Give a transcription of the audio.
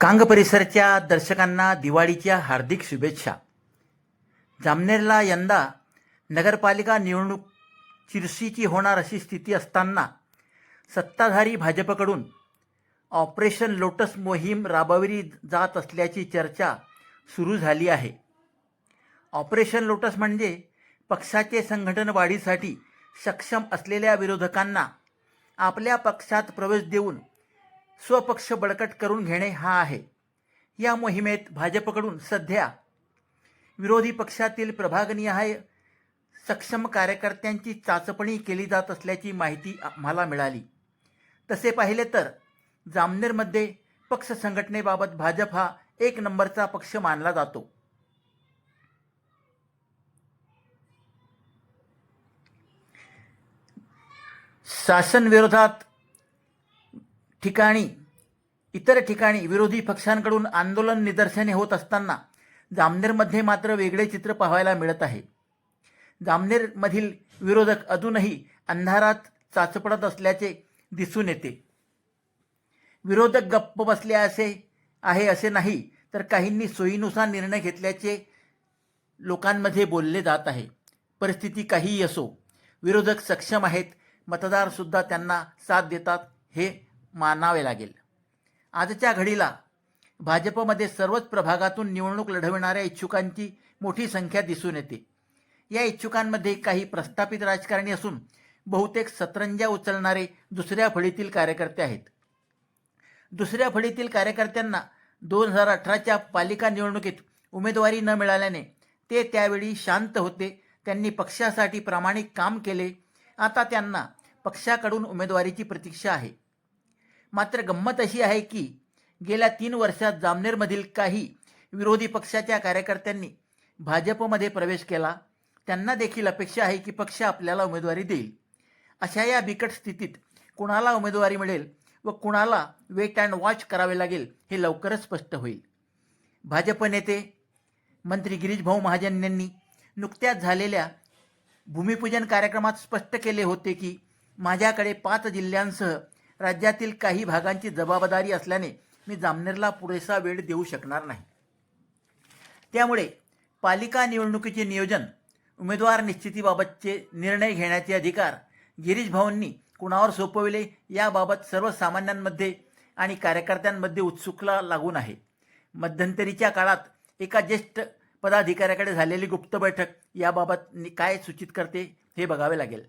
कांग परिसरच्या दर्शकांना दिवाळीच्या हार्दिक शुभेच्छा. जामनेरला यंदा नगरपालिका निवडणूक चिरशीची होणार अशी स्थिती असताना सत्ताधारी भाजपकडून ऑपरेशन लोटस मोहीम राबवली जात असल्याची चर्चा सुरू झाली आहे. ऑपरेशन लोटस म्हणजे पक्षाचे संघटन वाढीसाठी सक्षम असलेल्या विरोधकांना आपल्या पक्षात प्रवेश देऊन स्वपक्ष बळकट करून घेणे हा आहे. या मोहिमेत भाजपकडून सध्या विरोधी पक्षातील प्रभागनिहाय सक्षम कार्यकर्त्यांची चाचपणी केली जात असल्याची माहिती आम्हाला मिळाली. तसे पाहिले तर जामनेरमध्ये पक्ष संघटनेबाबत भाजप हा एक नंबरचा पक्ष मानला जातो. शासन विरोधात ठिकाणी इतर ठिकाणी विरोधी पक्षांकडून आंदोलन निदर्शने होत असताना जामनेरमध्ये मात्र वेगळे चित्र पाहायला मिळत आहे. जामनेरमधील विरोधक अजूनही अंधारात चाचपडत असल्याचे दिसून येते. विरोधक गप्प बसले असे आहे असे नाही तर काहींनी सोयीनुसार निर्णय घेतल्याचे लोकांमध्ये बोलले जात आहे. परिस्थिती काहीही असो विरोधक सक्षम आहेत मतदारसुद्धा त्यांना साथ देतात हे मानावे लागेल. आजच्या घडीला भाजपमध्ये सर्वच प्रभागातून निवडणूक लढविणाऱ्या इच्छुकांची मोठी संख्या दिसून येते. या इच्छुकांमध्ये काही प्रस्थापित राजकारणी असून बहुतेक सतरंजा उचलणारे दुसऱ्या फळीतील कार्यकर्ते आहेत. दुसऱ्या फळीतील कार्यकर्त्यांना दोन हजार अठराच्या पालिका निवडणुकीत उमेदवारी न मिळाल्याने ते त्यावेळी शांत होते त्यांनी पक्षासाठी प्रामाणिक काम केले. आता त्यांना पक्षाकडून उमेदवारीची प्रतीक्षा आहे. मात्र गंमत अशी आहे की गेल्या तीन वर्षात जामनेरमधील काही विरोधी पक्षाच्या कार्यकर्त्यांनी भाजपमध्ये प्रवेश केला. त्यांना देखील अपेक्षा आहे की पक्ष आपल्याला उमेदवारी देईल. अशा या बिकट स्थितीत कुणाला उमेदवारी मिळेल व कुणाला वेट अँड वॉच करावे लागेल हे लवकरच स्पष्ट होईल. भाजप नेते मंत्री गिरीश भाऊ महाजन यांनी नुकत्याच झालेल्या भूमिपूजन कार्यक्रमात स्पष्ट केले होते की माझ्याकडे पाच जिल्ह्यांसह राज्यातील काही भागांची जबाबदारी असल्याने मी जामनेरला पुरेसा वेळ देऊ शकणार नाही. त्यामुळे पालिका निवडणुकीचे नियोजन उमेदवार निश्चितीबाबतचे निर्णय घेण्याचे अधिकार गिरीश भाऊंनी कुणावर सोपविले याबाबत सर्वसामान्यांमध्ये आणि कार्यकर्त्यांमध्ये उत्सुकला लागून आहे. मध्यंतरीच्या काळात एका ज्येष्ठ पदाधिकाऱ्याकडे झालेली गुप्त बैठक याबाबत काय सूचित करते हे बघावे लागेल.